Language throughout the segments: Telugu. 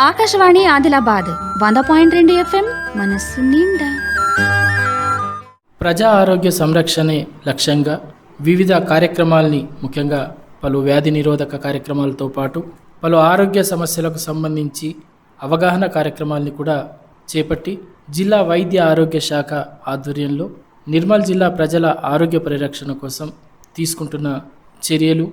ఆకాశవాణి ఆదిలాబాద్ వంద పాయింట్ రెండు ఎఫ్ఎం మనస్సు నిండా. ప్రజా ఆరోగ్య సంరక్షణే లక్ష్యంగా వివిధ కార్యక్రమాల్ని ముఖ్యంగా పలు వ్యాధి నిరోధక కార్యక్రమాలతో పాటు పలు ఆరోగ్య సమస్యలకు సంబంధించి అవగాహన కార్యక్రమాల్ని కూడా చేపట్టి జిల్లా వైద్య ఆరోగ్య శాఖ ఆధ్వర్యంలో నిర్మల్ జిల్లా ప్రజల ఆరోగ్య పరిరక్షణ కోసం తీసుకుంటున్న చర్యలు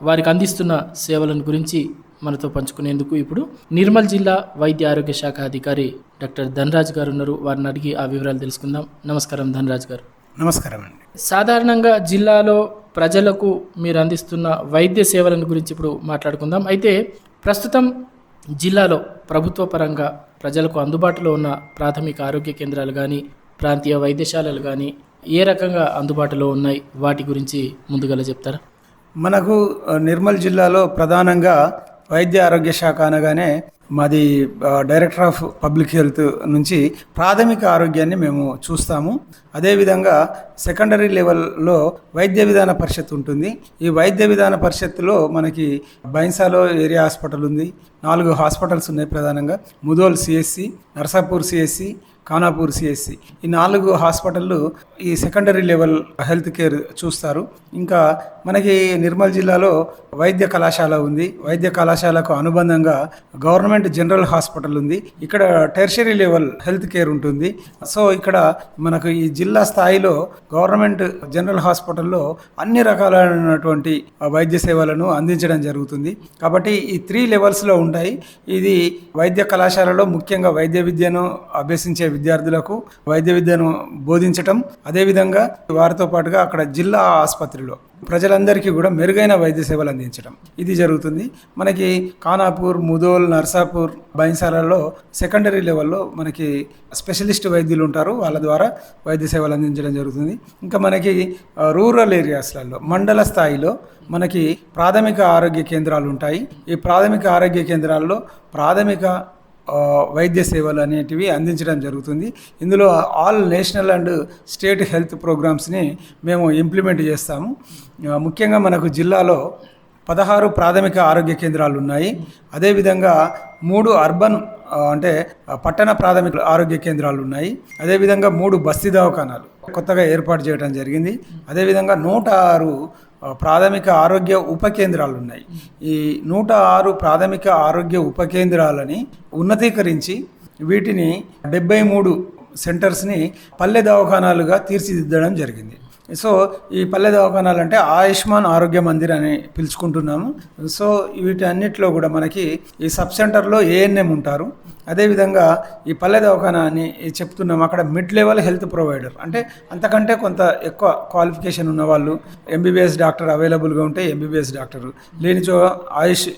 వారికి అందిస్తున్న సేవలను గురించి మనతో పంచుకునేందుకు ఇప్పుడు నిర్మల్ జిల్లా వైద్య ఆరోగ్య శాఖ అధికారి డాక్టర్ ధనరాజ్ గారు ఉన్నారు. వారిని అడిగి ఆ వివరాలు తెలుసుకుందాం. నమస్కారం ధనరాజ్ గారు. నమస్కారం అండి. సాధారణంగా జిల్లాలో ప్రజలకు మీరు అందిస్తున్న వైద్య సేవలను గురించి ఇప్పుడు మాట్లాడుకుందాం. అయితే ప్రస్తుతం జిల్లాలో ప్రభుత్వ పరంగా ప్రజలకు అందుబాటులో ఉన్న ప్రాథమిక ఆరోగ్య కేంద్రాలు కానీ ప్రాంతీయ వైద్యశాలలు కానీ ఏ రకంగా అందుబాటులో ఉన్నాయి? వాటి గురించి ముందుగా చెప్తారా? మనకు నిర్మల్ జిల్లాలో ప్రధానంగా వైద్య ఆరోగ్య శాఖ అనగానే మాది డైరెక్టర్ ఆఫ్ పబ్లిక్ హెల్త్ నుంచి ప్రాథమిక ఆరోగ్యాన్ని మేము చూస్తాము. అదేవిధంగా సెకండరీ లెవెల్లో వైద్య విధాన పరిషత్ ఉంటుంది. ఈ వైద్య విధాన పరిషత్తులో మనకి బైన్సాలో ఏరియా హాస్పిటల్ ఉంది. నాలుగు హాస్పిటల్స్ ఉన్నాయి ప్రధానంగా. Mudhol CSC Narsapur CSC Khanapur CSC ఈ నాలుగు హాస్పిటళ్ళు ఈ సెకండరీ లెవెల్ హెల్త్ కేర్ చూస్తారు. ఇంకా మనకి నిర్మల్ జిల్లాలో వైద్య కళాశాల ఉంది. వైద్య కళాశాలకు అనుబంధంగా గవర్నమెంట్ జనరల్ హాస్పిటల్ ఉంది. ఇక్కడ టెర్షరీ లెవెల్ హెల్త్ కేర్ ఉంటుంది. సో ఇక్కడ మనకు ఈ జిల్లా స్థాయిలో గవర్నమెంట్ జనరల్ హాస్పిటల్లో అన్ని రకాలైనటువంటి వైద్య సేవలను అందించడం జరుగుతుంది. కాబట్టి ఈ త్రీ లెవెల్స్లో ఉంటాయి. ఇది వైద్య కళాశాలలో ముఖ్యంగా వైద్య విద్యను అభ్యసించే విద్యార్థులకు వైద్య విద్యను బోధించటం. అదేవిధంగా వారితో పాటుగా అక్కడ జిల్లా ఆసుపత్రిలో ప్రజలందరికీ కూడా మెరుగైన వైద్య సేవలు అందించడం. ఇది జరుగుతుంది. మనకి ఖానాపూర్ ముదోల్ నర్సాపూర్ బైన్సాలలో సెకండరీ లెవెల్లో మనకి స్పెషలిస్ట్ వైద్యులు ఉంటారు. వాళ్ళ ద్వారా వైద్య సేవలు అందించడం జరుగుతుంది. ఇంకా మనకి రూరల్ ఏరియాస్లలో మండల స్థాయిలో మనకి ప్రాథమిక ఆరోగ్య కేంద్రాలు ఉంటాయి. ఈ ప్రాథమిక ఆరోగ్య కేంద్రాల్లో ప్రాథమిక వైద్య సేవలు అనేటివి అందించడం జరుగుతుంది. ఇందులో all national and state health ప్రోగ్రామ్స్ని మేము ఇంప్లిమెంట్ చేస్తాము. ముఖ్యంగా మనకు జిల్లాలో పదహారు ప్రాథమిక ఆరోగ్య కేంద్రాలు ఉన్నాయి. అదేవిధంగా మూడు అర్బన్ అంటే పట్టణ ప్రాథమిక ఆరోగ్య కేంద్రాలు ఉన్నాయి. అదేవిధంగా మూడు బస్తీ దవాఖానాలు కొత్తగా ఏర్పాటు చేయడం జరిగింది. అదేవిధంగా నూట ఆరు ప్రాథమిక ఆరోగ్య ఉప కేంద్రాలు ఉన్నాయి ఈ నూట ఆరు ప్రాథమిక ఆరోగ్య ఉప కేంద్రాలని ఉన్నతీకరించి వీటిని డెబ్బై మూడు సెంటర్స్ని పల్లె దవాఖానాలుగా తీర్చిదిద్దడం జరిగింది. సో ఈ పల్లె దవాఖానాలు అంటే ఆయుష్మాన్ ఆరోగ్య మందిర్ అని పిలుచుకుంటున్నాము. సో వీటన్నిటిలో కూడా మనకి ఈ సబ్ సెంటర్లో ఏఎన్ఎం ఉంటారు. అదేవిధంగా ఈ పల్లె దవాఖానా అని చెప్తున్నాం అక్కడ మిడ్ లెవెల్ హెల్త్ ప్రొవైడర్. అంటే అంతకంటే కొంత ఎక్కువ క్వాలిఫికేషన్ ఉన్న వాళ్ళు ఎంబీబీఎస్ డాక్టర్ అవైలబుల్గా ఉంటే ఎంబీబీఎస్ డాక్టర్. లేనిచో ఆయుష్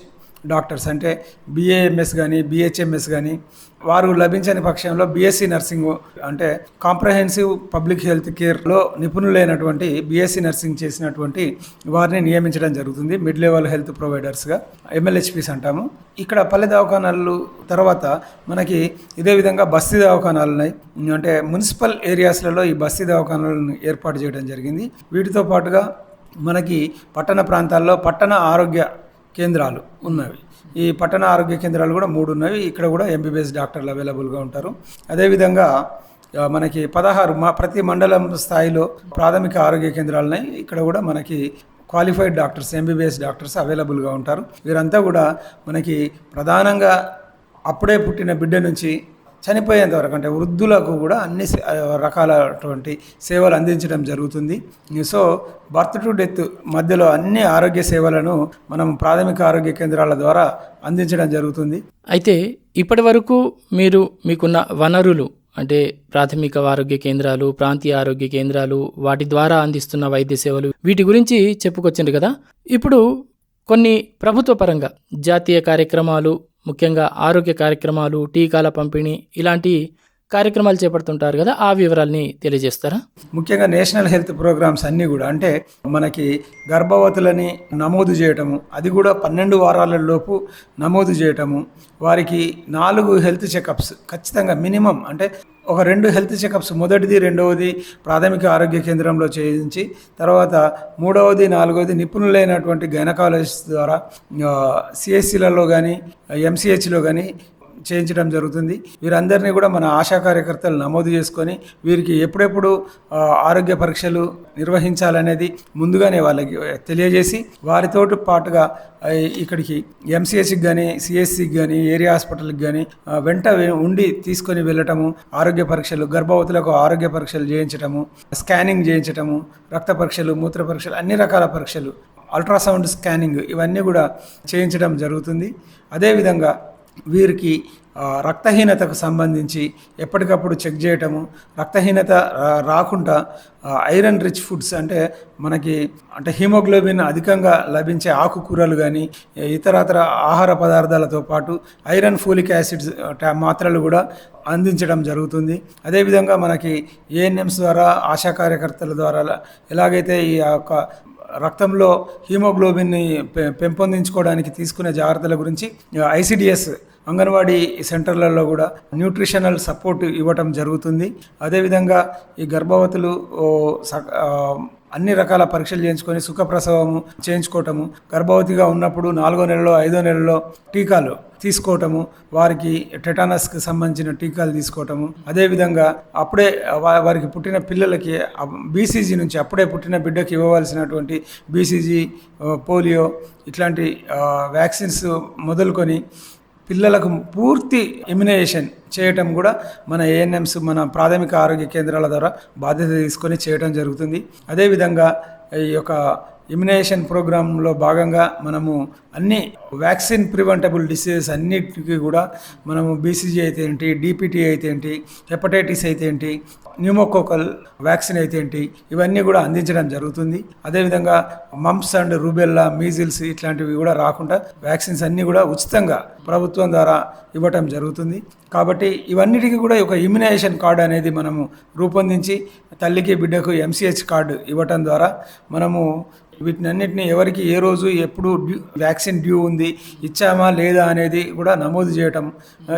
డాక్టర్స్ అంటే బీఏఎంఎస్ కానీ బీహెచ్ఎంఎస్ కానీ వారు లభించని పక్షంలో బీఎస్సీ నర్సింగ్ అంటే కాంప్రహెన్సివ్ పబ్లిక్ హెల్త్ కేర్లో నిపుణులైనటువంటి బీఎస్సీ నర్సింగ్ చేసినటువంటి వారిని నియమించడం జరుగుతుంది మిడ్ లెవెల్ హెల్త్ ప్రొవైడర్స్గా ఎంఎల్హెచ్పిస్ అంటాము. ఇక్కడ పల్లె దవాఖానాలు తర్వాత మనకి ఇదే విధంగా బస్తీ దవాఖానాలు ఉన్నాయి. అంటే మున్సిపల్ ఏరియాస్లలో ఈ బస్తీ దవాఖానాలను ఏర్పాటు చేయడం జరిగింది. వీటితో పాటుగా మనకి పట్టణ ప్రాంతాల్లో పట్టణ ఆరోగ్య కేంద్రాలు ఉన్నవి. ఈ పట్టణ ఆరోగ్య కేంద్రాలు కూడా మూడు ఉన్నవి. ఇక్కడ కూడా ఎంబీబీఎస్ డాక్టర్లు అవైలబుల్గా ఉంటారు. అదేవిధంగా మనకి పదహారు మా ప్రతి మండలం స్థాయిలో ప్రాథమిక ఆరోగ్య కేంద్రాలు ఉన్నాయి ఇక్కడ కూడా మనకి క్వాలిఫైడ్ డాక్టర్స్ ఎంబీబీఎస్ డాక్టర్స్ అవైలబుల్గా ఉంటారు. వీరంతా కూడా మనకి ప్రధానంగా అప్పుడే పుట్టిన బిడ్డ నుంచి చనిపోయేంత వరకు అంటే వృద్ధులకు కూడా అన్ని సే- రకాలటువంటి సేవలు అందించడం జరుగుతుంది. సో బర్త్ టు డెత్ మధ్యలో అన్ని ఆరోగ్య సేవలను మనం ప్రాథమిక ఆరోగ్య కేంద్రాల ద్వారా అందించడం జరుగుతుంది. అయితే ఇప్పటి వరకు మీరు మీకున్న వనరులు అంటే ప్రాథమిక ఆరోగ్య కేంద్రాలు ప్రాంతీయ ఆరోగ్య కేంద్రాలు వాటి ద్వారా అందిస్తున్న వైద్య సేవలు వీటి గురించి చెప్పుకొచ్చింది కదా. ఇప్పుడు కొన్ని ప్రభుత్వ పరంగా జాతీయ కార్యక్రమాలు ముఖ్యంగా ఆరోగ్య కార్యక్రమాలు టీకాల పంపిణీ ఇలాంటి కార్యక్రమాలు చేపడుతుంటారు కదా ఆ వివరాల్ని తెలియజేస్తారా? ముఖ్యంగా నేషనల్ హెల్త్ ప్రోగ్రామ్స్ అన్నీ కూడా అంటే మనకి గర్భవతులని నమోదు చేయటము అది కూడా పన్నెండు వారాలలోపు నమోదు చేయటము వారికి నాలుగు హెల్త్ చెకప్స్ ఖచ్చితంగా మినిమం అంటే ఒక రెండు హెల్త్ చెకప్స్ మొదటిది రెండవది ప్రాథమిక ఆరోగ్య కేంద్రంలో చేయించి తర్వాత మూడవది నాలుగవది నిపుణులైనటువంటి గైనకాలజిస్ట్ ద్వారా సిఎస్సిలలో కానీ ఎంసీహెచ్లో కానీ చేయించడం జరుగుతుంది. వీరందరినీ కూడా మన ఆశా కార్యకర్తలు నమోదు చేసుకొని వీరికి ఎప్పుడెప్పుడు ఆరోగ్య పరీక్షలు నిర్వహించాలనేది ముందుగానే వాళ్ళకి తెలియజేసి వారితో పాటుగా ఇక్కడికి ఎంసీహెచ్కి కానీ సిఎస్సికి కానీ ఏరియా హాస్పిటల్కి కానీ వెంట ఉండి తీసుకొని వెళ్ళటము ఆరోగ్య పరీక్షలు గర్భవతులకు ఆరోగ్య పరీక్షలు చేయించటము స్కానింగ్ చేయించటము రక్త పరీక్షలు మూత్ర పరీక్షలు అన్ని రకాల పరీక్షలు అల్ట్రాసౌండ్ స్కానింగ్ ఇవన్నీ కూడా చేయించడం జరుగుతుంది. అదేవిధంగా వీరికి రక్తహీనతకు సంబంధించి ఎప్పటికప్పుడు చెక్ చేయటము రక్తహీనత రా- రాకుండా ఐరన్ రిచ్ ఫుడ్స్ అంటే మనకి అంటే హీమోగ్లోబిన్ అధికంగా లభించే ఆకుకూరలు కానీ ఇతరతర ఆహార పదార్థాలతో పాటు ఐరన్ ఫోలిక్ యాసిడ్స్ మాత్రలు కూడా అందించడం జరుగుతుంది. అదేవిధంగా మనకి ఏఎన్ఎంస్ ద్వారా ఆశా కార్యకర్తల ద్వారా ఎలాగైతే ఈ యొక్క రక్తంలో హీమోగ్లోబిన్ని పె- పెంపొందించుకోవడానికి తీసుకునే జాగ్రత్తల గురించి ఐసిడిఎస్ అంగన్వాడీ సెంటర్లలో కూడా న్యూట్రిషనల్ సపోర్ట్ ఇవ్వటం జరుగుతుంది. అదేవిధంగా ఈ గర్భవతులు స- అన్ని రకాల పరీక్షలు చేయించుకొని సుఖప్రసవము చేయించుకోవటము గర్భవతిగా ఉన్నప్పుడు నాలుగో నెలలో ఐదో నెలలో టీకాలు తీసుకోవటము వారికి టెటానస్కి సంబంధించిన టీకాలు తీసుకోవటము. అదేవిధంగా అప్పుడే వారికి పుట్టిన పిల్లలకి బీసీజీ నుంచి అప్పుడే పుట్టిన బిడ్డకి ఇవ్వవలసినటువంటి బీసీజీ పోలియో ఇట్లాంటి వ్యాక్సిన్స్ మొదలుకొని పిల్లలకు పూర్తి ఇమ్యునైజేషన్ చేయటం కూడా మన ఏఎన్ఎంస్ మన ప్రాథమిక ఆరోగ్య కేంద్రాల ద్వారా బాధ్యత తీసుకొని చేయటం జరుగుతుంది. అదేవిధంగా ఈ యొక్క ఇమ్యునైజేషన్ ప్రోగ్రాంలో భాగంగా మనము అన్ని వ్యాక్సిన్ ప్రివెంటబుల్ డిసీజెస్ అన్నిటికీ కూడా మనము బీసీజీ అయితే ఏంటి డిపిటీ అయితే ఏంటి హెపటైటిస్ అయితే ఏంటి న్యూమోకోకల్ వ్యాక్సిన్ అయితే ఏంటి ఇవన్నీ కూడా అందించడం జరుగుతుంది. అదేవిధంగా మంప్స్ అండ్ రూబెల్లా మీజిల్స్ ఇట్లాంటివి కూడా రాకుండా వ్యాక్సిన్స్ అన్నీ కూడా ఉచితంగా ప్రభుత్వం ద్వారా ఇవ్వటం జరుగుతుంది. కాబట్టి ఇవన్నిటికీ కూడా ఒక ఇమ్యునైజేషన్ కార్డు అనేది మనము రూపొందించి తల్లికి బిడ్డకు ఎంసీహెచ్ కార్డు ఇవ్వటం ద్వారా మనము వీటినన్నింటినీ ఎవరికి ఏ రోజు ఎప్పుడు డ్యూ వ్యాక్సిన్ డ్యూ ఉంది ఇచ్చామా లేదా అనేది కూడా నమోదు చేయటం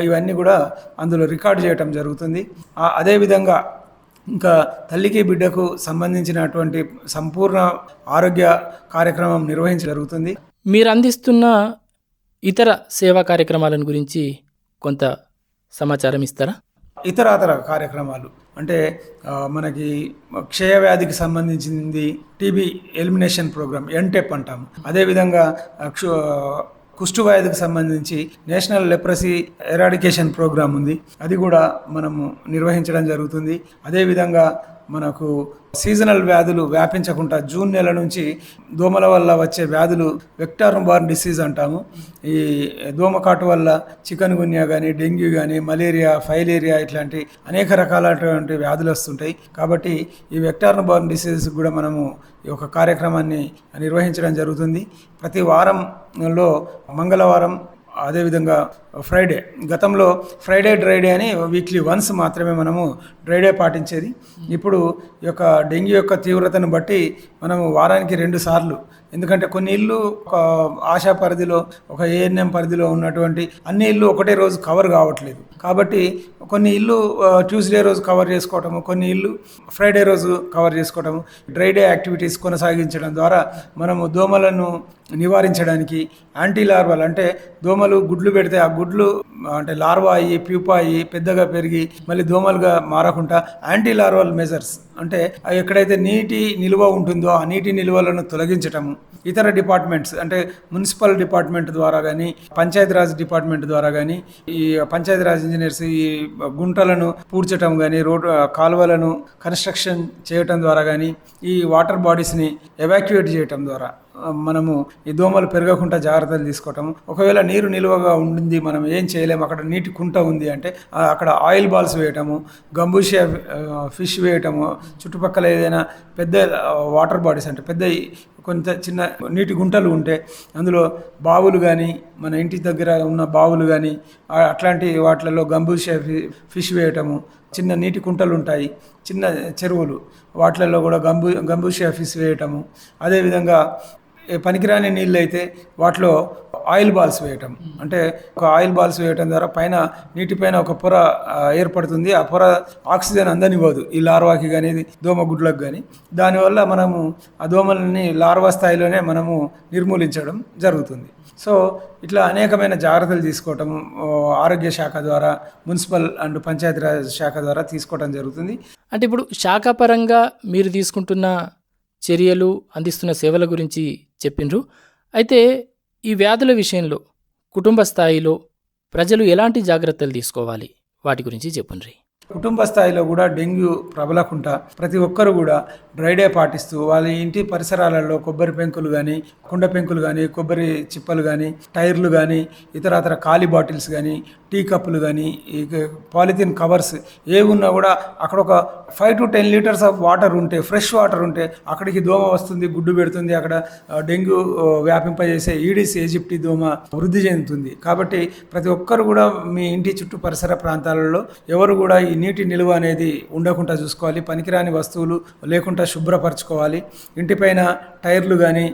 ఇవన్నీ కూడా అందులో రికార్డ్ చేయటం జరుగుతుంది. అదేవిధంగా ఇంకా తల్లికి బిడ్డకు సంబంధించినటువంటి సంపూర్ణ ఆరోగ్య కార్యక్రమం నిర్వహించ జరుగుతుంది. మీరు అందిస్తున్న ఇతర సేవా కార్యక్రమాలను గురించి కొంత సమాచారం ఇస్తారా? ఇతరాతర కార్యక్రమాలు. అంటే మనకి మనకి క్షయవ్యాధికి సంబంధించింది టీబీ ఎలిమినేషన్ ప్రోగ్రామ్ ఎన్టెప్ అంటాము. అదేవిధంగా క్షు కుష్టు వ్యాధికి సంబంధించి నేషనల్ లెప్రసీ ఎరాడికేషన్ ప్రోగ్రామ్ ఉంది. అది కూడా మనము నిర్వహించడం జరుగుతుంది. అదేవిధంగా మనకు సీజనల్ వ్యాధులు వ్యాపించకుండా జూన్ నెల నుంచి దోమల వల్ల వచ్చే వ్యాధులు వెక్టార్ బార్న్ డిసీజ్ అంటాము. ఈ దోమకాటు వల్ల చికెన్ గున్యా కానీ డెంగ్యూ కానీ మలేరియా ఫైలేరియా ఇట్లాంటి అనేక రకాలైనటువంటి వ్యాధులు వస్తుంటాయి. కాబట్టి ఈ వెక్టార్ బార్న్ డిసీజెస్ కూడా మనము ఈ ఒక కార్యక్రమాన్ని నిర్వహించడం జరుగుతుంది. ప్రతి వారంలో మంగళవారం అదేవిధంగా ఫ్రైడే గతంలో ఫ్రైడే డ్రైడే అని వీక్లీ వన్స్ మాత్రమే మనము డ్రైడే పాటించేది. ఇప్పుడు ఈ యొక్క డెంగ్యూ యొక్క తీవ్రతను బట్టి మనము వారానికి రెండు సార్లు ఎందుకంటే కొన్ని ఇళ్ళు ఒక ఆశా పరిధిలో ఒక ఏఎన్ఎం పరిధిలో ఉన్నటువంటి అన్ని ఇళ్ళు ఒకటే రోజు కవర్ కావట్లేదు. కాబట్టి కొన్ని ఇల్లు ట్యూస్డే రోజు కవర్ చేసుకోవటము కొన్ని ఇల్లు ఫ్రైడే రోజు కవర్ చేసుకోవటము డ్రైడే యాక్టివిటీస్ కొనసాగించడం ద్వారా మనము దోమలను నివారించడానికి యాంటీ లార్వల్ అంటే దోమలు గుడ్లు పెడితే ఆ గుడ్లు అంటే లార్వా అయ్యి ప్యూపా అయ్యి పెద్దగా పెరిగి మళ్ళీ దోమలుగా కాకుండా యాంటీ లార్వల్ మెజర్స్ అంటే ఎక్కడైతే నీటి నిల్వ ఉంటుందో ఆ నీటి నిల్వలను తొలగించటము. ఇతర డిపార్ట్మెంట్స్ అంటే మున్సిపల్ డిపార్ట్మెంట్ ద్వారా కానీ పంచాయతీరాజ్ డిపార్ట్మెంట్ ద్వారా కానీ ఈ పంచాయతీరాజ్ ఇంజనీర్స్ ఈ గుంటలను పూడ్చటం కానీ రోడ్ కాలువలను కన్స్ట్రక్షన్ చేయటం ద్వారా కానీ ఈ వాటర్ బాడీస్ని ఎవాక్యుయేట్ చేయటం ద్వారా మనము ఈ దోమలు పెరగకుండా జాగ్రత్తలు తీసుకోవటం ఒకవేళ నీరు నిల్వగా ఉండింది మనం ఏం చేయలేము. అక్కడ నీటి కుంట ఉంది అంటే అక్కడ ఆయిల్ బాల్స్ వేయటము గంబూషియా ఫిష్ వేయటము చుట్టుపక్కల ఏదైనా పెద్ద వాటర్ బాడీస్ అంటే పెద్ద కొంత చిన్న నీటి గుంటలు ఉంటే అందులో బావులు కానీ మన ఇంటి దగ్గర ఉన్న బావులు కానీ అట్లాంటి వాటిలలో గంబూషియా ఫి- ఫిష్ వేయటము చిన్న నీటి కుంటలు ఉంటాయి చిన్న చెరువులు వాటిలలో కూడా గంబూ గంబూషియా ఫిష్ వేయటము. అదేవిధంగా పనికిరాని నీళ్ళు అయితే వాటిలో ఆయిల్ బాల్స్ వేయటం. అంటే ఒక ఆయిల్ బాల్స్ వేయటం ద్వారా పైన నీటిపైన ఒక పొర ఏర్పడుతుంది. ఆ పొర ఆక్సిజన్ అందనివ్వదు. ఈ లార్వాకి కానీ దోమ గుడ్లకు కానీ దానివల్ల మనము ఆ దోమలని లార్వా స్థాయిలోనే మనము నిర్మూలించడం జరుగుతుంది. సో ఇట్లా అనేకమైన జాగ్రత్తలు తీసుకోవటం ఆరోగ్య శాఖ ద్వారా మున్సిపల్ అండ్ పంచాయతీరాజ్ శాఖ ద్వారా తీసుకోవడం జరుగుతుంది. అంటే ఇప్పుడు శాఖాపరంగా మీరు తీసుకుంటున్న చర్యలు అందిస్తున్న సేవల గురించి చెప్పిండ్రు. అయితే ఈ వ్యాధుల విషయంలో కుటుంబ స్థాయిలో ప్రజలు ఎలాంటి జాగ్రత్తలు తీసుకోవాలి? వాటి గురించి చెప్పుండ్రి. కుటుంబ స్థాయిలో కూడా డెంగ్యూ ప్రబలకుండా ప్రతి ఒక్కరు కూడా డ్రైడే పాటిస్తూ వాళ్ళ ఇంటి పరిసరాలలో కొబ్బరి పెంకులు కానీ కుండ పెంకులు కానీ కొబ్బరి చిప్పలు కానీ టైర్లు కానీ ఇతరతర ఖాళీ బాటిల్స్ కానీ టీ కప్పులు కానీ ఈ పాలిథిన్ కవర్స్ ఏవి ఉన్నా కూడా అక్కడ ఒక five to ten litres of water ఉంటే ఫ్రెష్ వాటర్ ఉంటే అక్కడికి దోమ వస్తుంది గుడ్డు పెడుతుంది అక్కడ డెంగ్యూ వ్యాపింపజేసే ఈడిస్ ఏజిప్టీ దోమ వృద్ధి చెందుతుంది. కాబట్టి ప్రతి ఒక్కరు కూడా మీ ఇంటి చుట్టూ పరిసర ప్రాంతాలలో ఎవరు కూడా ఈ నీటి నిల్వ అనేది ఉండకుండా చూసుకోవాలి. పనికిరాని వస్తువులు లేకుండా శుభ్రపరచుకోవాలి. ఇంటిపైన టైర్లు కానీ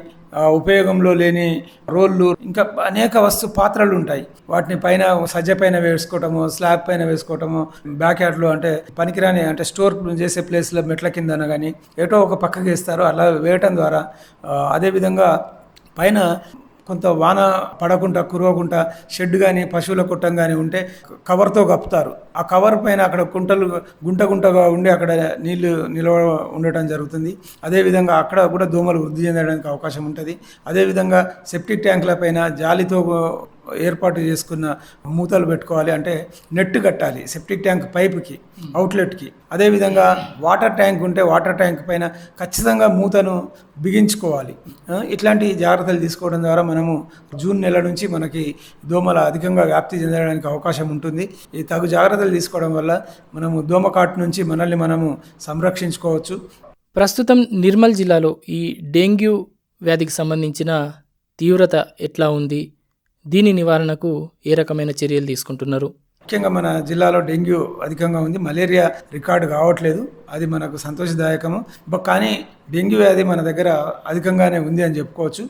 ఉపయోగంలో లేని రోళ్ళు ఇంకా అనేక వస్తు పాత్రలు ఉంటాయి. వాటిని పైన సజ్జ పైన వేసుకోవటము స్లాబ్ పైన వేసుకోవటము బ్యాక్ యార్డ్లో అంటే పనికిరాని అంటే స్టోర్ చేసే ప్లేస్లో మెట్ల కిందన కానీ ఏటో ఒక పక్కకి వేస్తారు. అలా వేయటం ద్వారా అదేవిధంగా పైన కొంత వాన పడకుండా కురవకుండా షెడ్ కానీ పశువుల కుట్టం కానీ ఉంటే కవర్తో కప్పుతారు. ఆ కవర్ పైన అక్కడ కుంటలు గుంట గుంటగా ఉండి అక్కడ నీళ్ళు నిల్వ ఉండటం జరుగుతుంది. అదేవిధంగా అక్కడ కూడా దోమలు వృద్ధి చెందడానికి అవకాశం ఉంటుంది. అదేవిధంగా సెప్టిక్ ట్యాంకుల పైన జాలితో ఏర్పాటు చేసుకున్న మూతలు పెట్టుకోవాలి అంటే నెట్ కట్టాలి సెప్టిక్ ట్యాంక్ పైపుకి అవుట్లెట్కి అదేవిధంగా వాటర్ ట్యాంక్ ఉంటే వాటర్ ట్యాంక్ పైన ఖచ్చితంగా మూతను బిగించుకోవాలి. ఇట్లాంటి జాగ్రత్తలు తీసుకోవడం ద్వారా మనము జూన్ నెల నుంచి మనకి దోమల అధికంగా వ్యాప్తి చెందడానికి అవకాశం ఉంటుంది. ఈ తగు జాగ్రత్తలు తీసుకోవడం వల్ల మనము దోమకాటు నుంచి మనల్ని మనము సంరక్షించుకోవచ్చు. ప్రస్తుతం నిర్మల్ జిల్లాలో ఈ డెంగ్యూ వ్యాధికి సంబంధించిన తీవ్రత ఎట్లా ఉంది? దీని నివారణకు ఏ రకమైన చర్యలు తీసుకుంటున్నారు? ముఖ్యంగా మన జిల్లాలో డెంగ్యూ అధికంగా ఉంది. మలేరియా రికార్డు కావట్లేదు. అది మనకు సంతోషదాయకము. కానీ డెంగ్యూ వ్యాధి మన దగ్గర అధికంగానే ఉంది అని చెప్పుకోవచ్చు.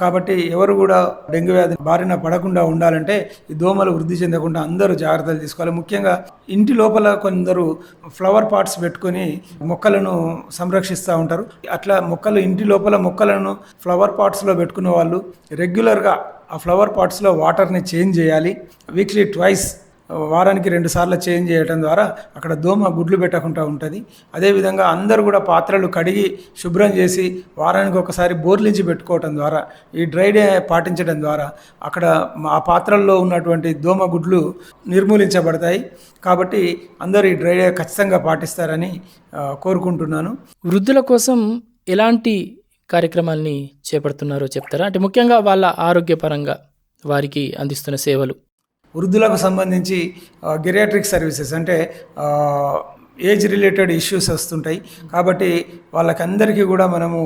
కాబట్టి ఎవరు కూడా డెంగ్యూ వ్యాధి బారిన పడకుండా ఉండాలంటే ఈ దోమలు వృద్ధి చెందకుండా అందరూ జాగ్రత్తలు తీసుకోవాలి. ముఖ్యంగా ఇంటి లోపల కొందరు ఫ్లవర్ పాట్స్ పెట్టుకొని మొక్కలను సంరక్షిస్తూ ఉంటారు. అట్లా మొక్కలు ఇంటి లోపల మొక్కలను ఫ్లవర్ పాట్స్లో పెట్టుకునే వాళ్ళు రెగ్యులర్గా ఆ ఫ్లవర్ పాట్స్లో వాటర్ని చేంజ్ చేయాలి. వీక్లీ ట్వైస్ వారానికి రెండు సార్లు చేంజ్ చేయడం ద్వారా అక్కడ దోమ గుడ్లు పెట్టకుండా ఉంటుంది. అదేవిధంగా అందరూ కూడా పాత్రలు కడిగి శుభ్రం చేసి వారానికి ఒకసారి బోర్లించి పెట్టుకోవటం ద్వారా ఈ డ్రై డే పాటించడం ద్వారా అక్కడ ఆ పాత్రల్లో ఉన్నటువంటి దోమ గుడ్లు నిర్మూలించబడతాయి. కాబట్టి అందరూ ఈ డ్రై డే ఖచ్చితంగా పాటిస్తారని కోరుకుంటున్నాను. వృద్ధుల కోసం ఎలాంటి కార్యక్రమాల్ని చేపడుతున్నారో చెప్తారా? అంటే ముఖ్యంగా వాళ్ళ ఆరోగ్యపరంగా వారికి అందిస్తున్న సేవలు. వృద్ధులకు సంబంధించి గెరియాట్రిక్ సర్వీసెస్ అంటే ఏజ్ రిలేటెడ్ ఇష్యూస్ వస్తుంటాయి. కాబట్టి వాళ్ళకందరికీ కూడా మనము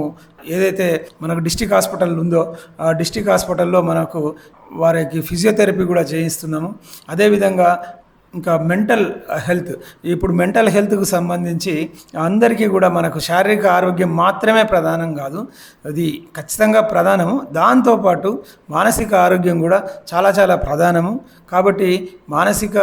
ఏదైతే మనకు డిస్టిక్ హాస్పిటల్ ఉందో ఆ డిస్టిక్ హాస్పిటల్లో మనకు వారికి ఫిజియోథెరపీ కూడా చేయిస్తున్నాము. అదేవిధంగా ఇంకా మెంటల్ హెల్త్. ఇప్పుడు మెంటల్ హెల్త్కు సంబంధించి అందరికీ కూడా మనకు శారీరక ఆరోగ్యం మాత్రమే ప్రధానం కాదు. అది ఖచ్చితంగా ప్రధానము. దాంతోపాటు మానసిక ఆరోగ్యం కూడా చాలా చాలా ప్రధానము. కాబట్టి మానసిక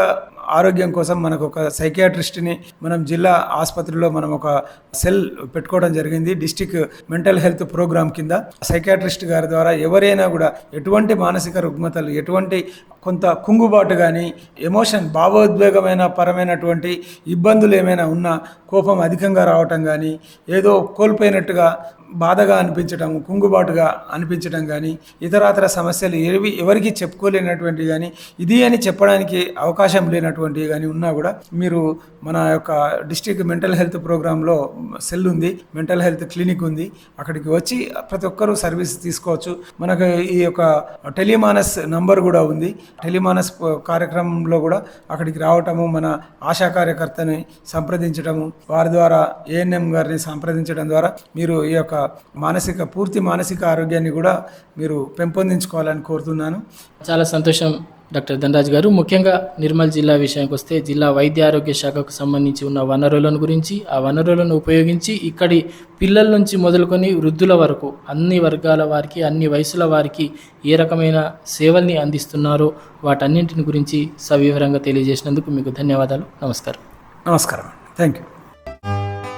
ఆరోగ్యం కోసం మనకు ఒక సైకియాట్రిస్ట్ని మనం జిల్లా ఆసుపత్రిలో మనం ఒక సెల్ పెట్టుకోవడం జరిగింది డిస్టిక్ మెంటల్ హెల్త్ ప్రోగ్రామ్ కింద. సైకియాట్రిస్ట్ గారి ద్వారా ఎవరైనా కూడా ఎటువంటి మానసిక రుగ్మతలు ఎటువంటి కొంత కుంగుబాటు కానీ ఎమోషన్ భావోద్వేగమైన పరమైనటువంటి ఇబ్బందులు ఏమైనా ఉన్నా కోపం అధికంగా రావటం కానీ ఏదో కోల్పోయినట్టుగా బాధగా అనిపించడం కుంగుబాటుగా అనిపించడం కానీ ఇతరాతర సమస్యలు ఏవి ఎవరికి చెప్పుకోలేనటువంటి కానీ ఇది అని చెప్పడానికి అవకాశం లేనటువంటివి కానీ ఉన్నా కూడా మీరు మన యొక్క డిస్టిక్ మెంటల్ హెల్త్ ప్రోగ్రాంలో సెల్ ఉంది మెంటల్ హెల్త్ క్లినిక్ ఉంది అక్కడికి వచ్చి ప్రతి ఒక్కరూ సర్వీస్ తీసుకోవచ్చు. మనకు ఈ యొక్క టెలిమానస్ నంబర్ కూడా ఉంది. టెలిమానస్ కార్యక్రమంలో కూడా అక్కడికి రావటము మన ఆశా కార్యకర్తని సంప్రదించటము వారి ద్వారా ఏఎన్ఎం గారిని సంప్రదించడం ద్వారా మీరు ఈ యొక్క మానసిక పూర్తి మానసిక ఆరోగ్యాన్ని కూడా మీరు పెంపొందించుకోవాలని కోరుతున్నాను. చాలా సంతోషం డాక్టర్ ధనరాజ్ గారు. ముఖ్యంగా నిర్మల్ జిల్లా విషయానికి వస్తే జిల్లా వైద్య ఆరోగ్య శాఖకు సంబంధించి ఉన్న వనరులను గురించి ఆ వనరులను ఉపయోగించి ఇక్కడి పిల్లల నుంచి మొదలుకొని వృద్ధుల వరకు అన్ని వర్గాల వారికి అన్ని వయసుల వారికి ఏ రకమైన సేవల్ని అందిస్తున్నారో వాటన్నింటిని గురించి సవివరంగా తెలియజేసినందుకు మీకు ధన్యవాదాలు. నమస్కారం. నమస్కారం. Thank you